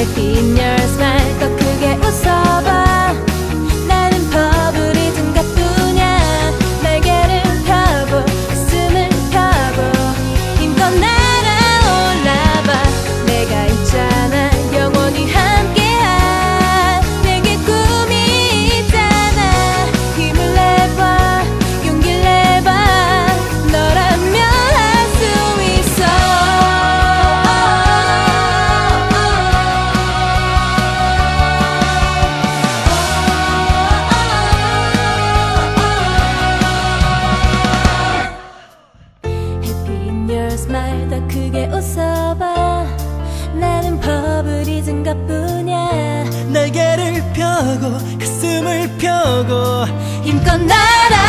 Happy in your smile 더 크게 웃어 your smile 더 크게 웃어봐. 나는 버블이즘 같뿐이야. 날개를 펴고 가슴을 펴고 힘껏 날아